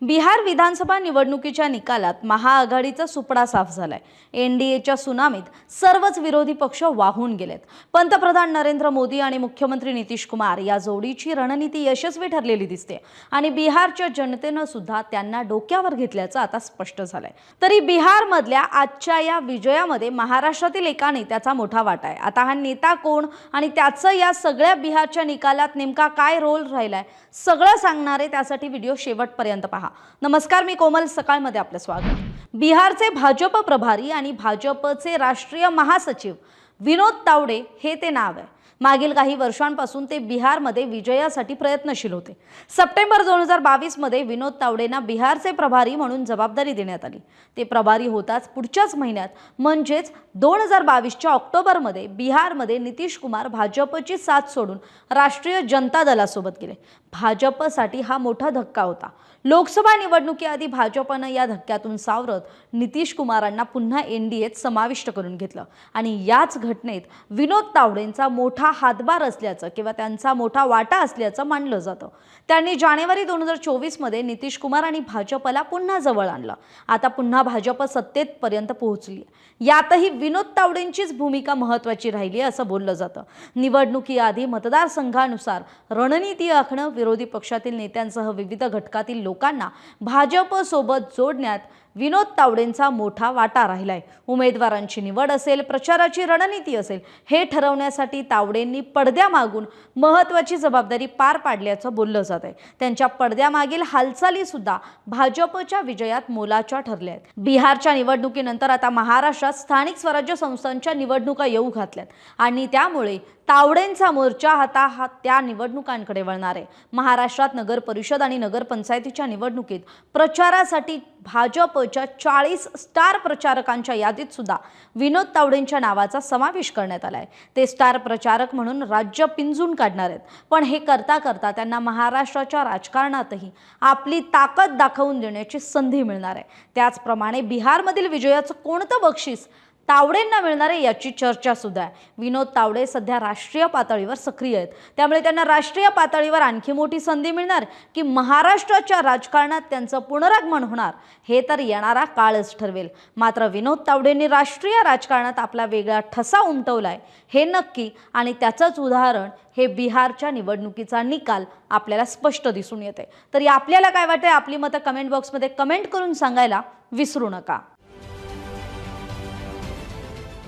बिहार विधानसभा निवडणुकीच्या निकालात महाआघाडीचा सुपडा साफ झालाय. एनडीएच्या सुनामीत सर्वच विरोधी पक्ष वाहून गेलेत. पंतप्रधान नरेंद्र मोदी आणि मुख्यमंत्री नितीश कुमार या जोडीची रणनीती यशस्वी ठरलेली दिसते. आणि बिहारच्या जनतेनं सुद्धा त्यांना डोक्यावर घेतल्याचं आता स्पष्ट झालंय. तरी बिहारमधल्या आजच्या या विजयामध्ये महाराष्ट्रातील एका नेत्याचा मोठा वाटा आहे. आता हा नेता कोण आणि त्याचं या सगळ्या बिहारच्या निकालात नेमका काय रोल राहिलाय सगळं सांगणारे त्यासाठी व्हिडिओ शेवटपर्यंत पहा. नमस्कार मी कोमल. सकाळमध्ये आपलं स्वागत. बिहारचे भाजप प्रभारी आणि भाजपचे राष्ट्रीय महासचिव विनोद तावडे हे ते नाव आहे. मागील काही वर्षांपासून ते बिहारमध्ये विजयासाठी प्रयत्नशील होते. सप्टेंबर दोन हजार बावीसमध्ये विनोद तावडेंना बिहारचे प्रभारी म्हणून जबाबदारी देण्यात आली. ते प्रभारी होताच पुढच्याच महिन्यात म्हणजेच दोन हजार बावीसच्या ऑक्टोबरमध्ये बिहारमध्ये नितीश कुमार भाजपची साथ सोडून राष्ट्रीय जनता दलासोबत गेले. भाजपसाठी हा मोठा धक्का होता. लोकसभा निवडणुकीआधी भाजपनं या धक्क्यातून सावरत नितीश कुमारांना पुन्हा एनडीएत समाविष्ट करून घेतलं. आणि याच घटनेत विनोद तावडेंचा मोठा हातभार असल्याचं किंवा त्यांचा मोठा वाटा असल्याचं मानलं जातं. त्यांनी जानेवारी दोन हजार चोवीसमध्ये नितीश कुमार आणि भाजपला पुन्हा जवळ आणलं. आता पुन्हा भाजप सत्तेपर्यंत पोहोचली. यातही विनोद तावडेंचीच भूमिका महत्त्वाची राहिली असं बोललं जातं. निवडणुकीआधी मतदारसंघानुसार रणनीती आखणं विरोधी पक्षातील नेत्यांसह विविध घटकातील लोकांना भाजपसोबत जोडण्यात विनोद तावडेंचा मोठा वाटा राहिलाय. उमेदवारांची निवड असेल प्रचाराची रणनीती असेल हे ठरवण्यासाठी तावडेंनी पडद्यामागून महत्त्वाची जबाबदारी पार पाडल्याचं बोललं जात आहे. त्यांच्या पडद्यामागील हालचाली सुद्धा भाजपच्या विजयात मोलाच्या ठरल्या आहेत. बिहारच्या निवडणुकीनंतर आता महाराष्ट्रात स्थानिक स्वराज्य संस्थांच्या निवडणुका येऊ घातल्यात आणि त्यामुळे तावडेंचा मोर्चा आता हा त्या निवडणुकांकडे वळणार आहे. महाराष्ट्रात नगर परिषद आणि नगरपंचायतीच्या निवडणुकीत प्रचारासाठी भाजपच्या चाळीस स्टार प्रचारकांच्या यादीत सुद्धा विनोद तावडेंच्या नावाचा समावेश करण्यात आला आहे ते स्टार प्रचारक म्हणून राज्य पिंजून काढणार आहेत. पण हे करता करता त्यांना महाराष्ट्राच्या राजकारणातही आपली ताकद दाखवून देण्याची संधी मिळणार आहे. त्याचप्रमाणे बिहारमधील विजयाचं कोणतं बक्षीस तावडेंना मिळणारे याची चर्चा सुद्धा आहे. विनोद तावडे सध्या राष्ट्रीय पातळीवर सक्रिय आहेत. त्यामुळे त्यांना राष्ट्रीय पातळीवर आणखी मोठी संधी मिळणार की महाराष्ट्राच्या राजकारणात त्यांचं पुनरागमन होणार हे तर येणारा काळच ठरवेल. मात्र विनोद तावडेंनी राष्ट्रीय राजकारणात आपला वेगळा ठसा उमटवलाय हे नक्की आणि त्याचंच उदाहरण हे बिहारच्या निवडणुकीचा निकाल आपल्याला स्पष्ट दिसून येते. तरी आपल्याला काय वाटतंय? आपली मतं कमेंट बॉक्समध्ये कमेंट करून सांगायला विसरू नका.